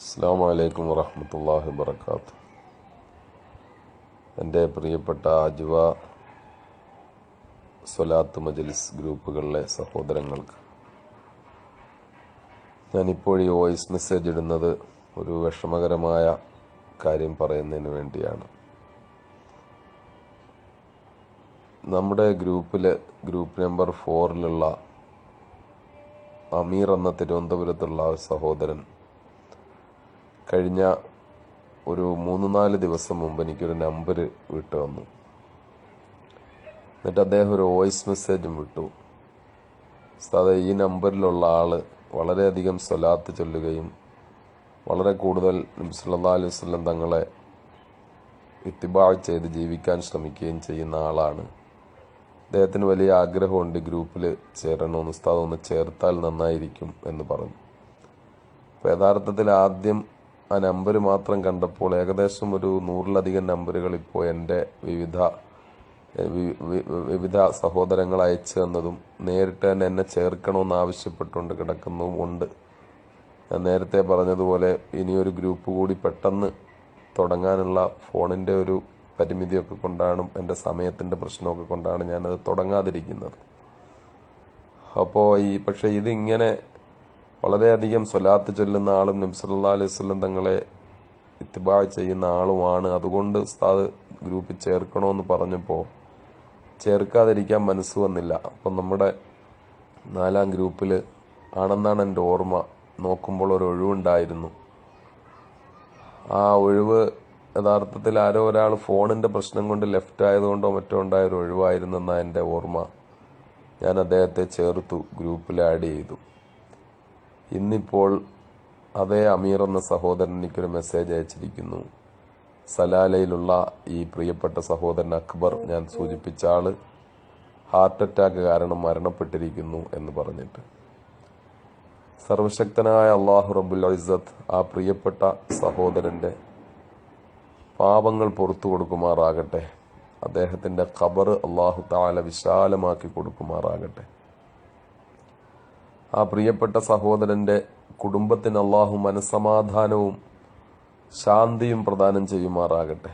അസ്സാം വലൈക്കും വറഹമത്തല്ലാഹി വർക്കാത്തു എന്റെ പ്രിയപ്പെട്ട അജുവ സ്വലാത്ത് മജലിസ് ഗ്രൂപ്പുകളിലെ സഹോദരങ്ങൾക്ക് ഞാനിപ്പോൾ ഈ വോയിസ് മെസ്സേജ് ഇടുന്നത് ഒരു വിഷമകരമായ കാര്യം പറയുന്നതിന് വേണ്ടിയാണ്. നമ്മുടെ ഗ്രൂപ്പിൽ ഗ്രൂപ്പ് നമ്പർ ഫോറിലുള്ള അമീർ എന്ന തിരുവനന്തപുരത്തുള്ള ഒരു സഹോദരൻ കഴിഞ്ഞ ഒരു മൂന്ന് നാല് ദിവസം മുമ്പ് എനിക്കൊരു നമ്പർ വിട്ടു വന്നു. എന്നിട്ട് അദ്ദേഹം ഒരു വോയിസ് മെസ്സേജും വിട്ടു. സാധാ ഈ നമ്പറിലുള്ള ആൾ വളരെയധികം സ്വലാത്ത് ചൊല്ലുകയും വളരെ കൂടുതൽ നബ്സല്ലാ അലൈഹി വസല്ലം തങ്ങളെ ഇത്തിബാ ചെയ്ത് ജീവിക്കാൻ ശ്രമിക്കുകയും ചെയ്യുന്ന ആളാണ്. അദ്ദേഹത്തിന് വലിയ ആഗ്രഹമുണ്ട് ഗ്രൂപ്പിൽ ചേരണമെന്ന്. ഉസ്താദ് ഒന്ന് ചേർത്താൽ നന്നായിരിക്കും എന്ന് പറഞ്ഞു. അപ്പോൾ യഥാർത്ഥത്തിൽ ആദ്യം ആ നമ്പർ മാത്രം കണ്ടപ്പോൾ ഏകദേശം ഒരു നൂറിലധികം നമ്പറുകൾ ഇപ്പോൾ എന്റെ വിവിധ വിവിധ സഹോദരങ്ങൾ അയച്ചു തന്നതും നേരിട്ട് തന്നെ എന്നെ ചേർക്കണമെന്ന് ആവശ്യപ്പെട്ടുകൊണ്ട് കിടക്കുന്നതും ഉണ്ട്. ഞാൻ നേരത്തെ പറഞ്ഞതുപോലെ ഇനിയൊരു ഗ്രൂപ്പ് കൂടി പെട്ടെന്ന് തുടങ്ങാനുള്ള ഫോണിന്റെ ഒരു പരിമിതിയൊക്കെ കൊണ്ടാണ് എന്റെ സമയത്തിന്റെ പ്രശ്നമൊക്കെ കൊണ്ടാണ് ഞാനത് തുടങ്ങാതിരിക്കുന്നത്. അപ്പോൾ ഈ പക്ഷേ ഇതിങ്ങനെ വളരെയധികം സ്വലാത്ത് ചൊല്ലുന്ന ആളും നബ്സല്ലാ അലൈഹി വസല്ലം തങ്ങളെ ഇത്തിബാ ചെയ്യുന്ന ആളുമാണ്. അതുകൊണ്ട് ഉസ്താദ് ഗ്രൂപ്പിൽ ചേർക്കണമെന്ന് പറഞ്ഞപ്പോൾ ചേർക്കാതിരിക്കാൻ മനസ്സ് വന്നില്ല. അപ്പം നമ്മുടെ നാലാം ഗ്രൂപ്പിൽ ആണെന്നാണ് എന്റെ ഓർമ്മ. നോക്കുമ്പോൾ ഒരു ഒഴിവുണ്ടായിരുന്നു. ആ ഒഴിവ് യഥാർത്ഥത്തിൽ ആരോ ഒരാൾ ഫോണിന്റെ പ്രശ്നം കൊണ്ട് ലെഫ്റ്റ് ആയതുകൊണ്ടോ മറ്റോ ഉണ്ടായ ഒരു ഒഴിവായിരുന്നെന്നാണ് എന്റെ ഓർമ്മ. ഞാൻ അദ്ദേഹത്തെ ചേർത്തു ഗ്രൂപ്പിൽ ആഡ് ചെയ്തു. ഇന്നിപ്പോൾ അതേ അമീർ എന്ന സഹോദരൻ എനിക്കൊരു മെസ്സേജ് അയച്ചിരിക്കുന്നു. സലാലയിലുള്ള ഈ പ്രിയപ്പെട്ട സഹോദരൻ അക്ബർ ഞാൻ സൂചിപ്പിച്ച ആൾ ഹാർട്ട് അറ്റാക്ക് കാരണം മരണപ്പെട്ടിരിക്കുന്നു എന്ന് പറഞ്ഞിട്ട്. സർവശക്തനായ അള്ളാഹു റബുൽ ഇസത്ത് ആ പ്രിയപ്പെട്ട സഹോദരന്റെ പാപങ്ങൾ പുറത്തു കൊടുക്കുമാറാകട്ടെ. അദ്ദേഹത്തിന്റെ ഖബർ അള്ളാഹു താല വിശാലമാക്കി കൊടുക്കുമാറാകട്ടെ. ആ പ്രിയപ്പെട്ട സഹോദരന്റെ കുടുംബത്തിന് അള്ളാഹു മനസ്സമാധാനവും ശാന്തിയും പ്രദാനം ചെയ്യുമാറാകട്ടെ.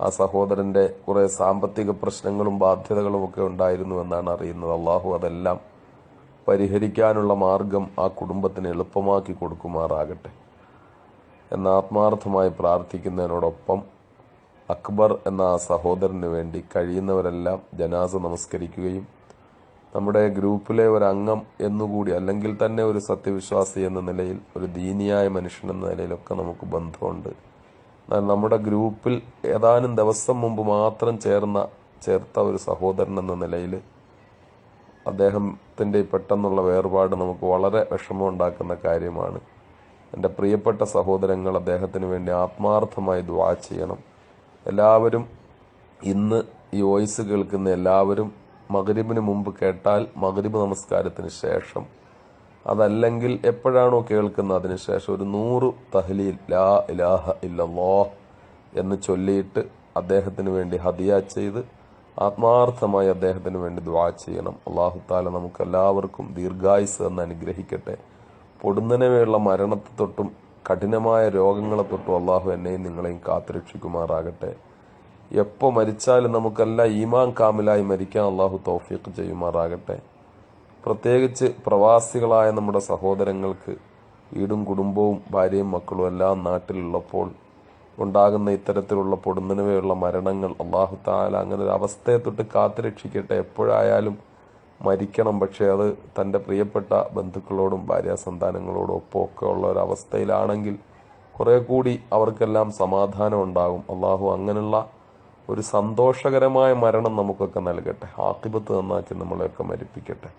ആ സഹോദരന്റെ കുറെ സാമ്പത്തിക പ്രശ്നങ്ങളും ബാധ്യതകളും ഒക്കെ ഉണ്ടായിരുന്നു എന്നാണ് അറിയുന്നത്. അള്ളാഹു അതെല്ലാം പരിഹരിക്കാനുള്ള മാർഗം ആ കുടുംബത്തിന് എളുപ്പമാക്കി കൊടുക്കുമാറാകട്ടെ. എന്ന് ആത്മാർത്ഥമായി പ്രാർത്ഥിക്കുന്നതിനോടൊപ്പം അക്ബർ എന്ന ആ സഹോദരന് വേണ്ടി കഴിയുന്നവരെല്ലാം ജനാസ നമസ്കരിക്കുകയും നമ്മുടെ ഗ്രൂപ്പിലെ ഒരു അംഗം എന്നുകൂടി അല്ലെങ്കിൽ തന്നെ ഒരു സത്യവിശ്വാസി എന്ന നിലയിൽ ഒരു ദീനിയായ മനുഷ്യൻ എന്ന നിലയിലൊക്കെ നമുക്ക് ബന്ധമുണ്ട്. എന്നാൽ നമ്മുടെ ഗ്രൂപ്പിൽ ഏതാനും ദിവസം മുമ്പ് മാത്രം ചേർന്ന ചേർത്ത ഒരു സഹോദരൻ എന്ന നിലയിൽ അദ്ദേഹത്തിന്റെ പെട്ടെന്നുള്ള വേർപാട് നമുക്ക് വളരെ വിഷമമുണ്ടാക്കുന്ന കാര്യമാണ്. എന്റെ പ്രിയപ്പെട്ട സഹോദരങ്ങൾ അദ്ദേഹത്തിന് വേണ്ടി ആത്മാർത്ഥമായി ദ്വാ ചെയ്യണം. എല്ലാവരും ഇന്ന് ഈ വോയിസ് കേൾക്കുന്ന എല്ലാവരും മകരിബിന് മുമ്പ് കേട്ടാൽ മകരിബ് നമസ്കാരത്തിന് ശേഷം. അതല്ലെങ്കിൽ എപ്പോഴാണോ കേൾക്കുന്നത് അതിന് ശേഷം ഒരു നൂറ് തഹ്ലീൽ ലാ ഇലാഹ ഇല്ലല്ലോ എന്ന് ചൊല്ലിയിട്ട് അദ്ദേഹത്തിന് വേണ്ടി ഹദിയ ചെയ്ത് ആത്മാർത്ഥമായി അദ്ദേഹത്തിന് വേണ്ടി ദ്വാ ചെയ്യണം. അള്ളാഹു താല നമുക്ക് എല്ലാവർക്കും ദീർഘായുസ് എന്ന് അനുഗ്രഹിക്കട്ടെ. പൊടുന്നനവെയുള്ള മരണത്തെ തൊട്ടും കഠിനമായ രോഗങ്ങളെ തൊട്ടും അള്ളാഹു എന്നെയും നിങ്ങളെയും കാത്തുരക്ഷിക്കുമാറാകട്ടെ. എപ്പോൾ മരിച്ചാലും നമുക്കെല്ലാം ഈമാൻ കാമിലായി മരിക്കാൻ അള്ളാഹു തൗഫീഖ് ചെയ്യുമാറാകട്ടെ. പ്രത്യേകിച്ച് പ്രവാസികളായ നമ്മുടെ സഹോദരങ്ങൾക്ക് വീടും കുടുംബവും ഭാര്യയും മക്കളും എല്ലാം നാട്ടിലുള്ളപ്പോൾ ഉണ്ടാകുന്ന ഇത്തരത്തിലുള്ള പൊടുന്നനവയുള്ള മരണങ്ങൾ അള്ളാഹു താല അങ്ങനെ ഒരു അവസ്ഥയെ തൊട്ട് കാത്തുരക്ഷിക്കട്ടെ. എപ്പോഴായാലും മരിക്കണം. പക്ഷേ അത് തന്റെ പ്രിയപ്പെട്ട ബന്ധുക്കളോടും ഭാര്യ സന്താനങ്ങളോടും ഒപ്പം ഒക്കെ ഉള്ള ഒരു അവസ്ഥയിലാണെങ്കിൽ കുറേ കൂടി അവർക്കെല്ലാം സമാധാനം ഉണ്ടാകും. അള്ളാഹു അങ്ങനെയുള്ള ഒരു സന്തോഷകരമായ മരണം നമുക്കൊക്കെ നൽകട്ടെ. ആക്കിബത്ത് നന്നാക്കി നമ്മളെയൊക്കെ മരിപ്പിക്കട്ടെ.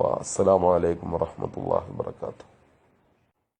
വാ അസ്സലാമു അലൈക്കും വറഹ്മത്തുള്ളാഹി വബറകാതുഹു.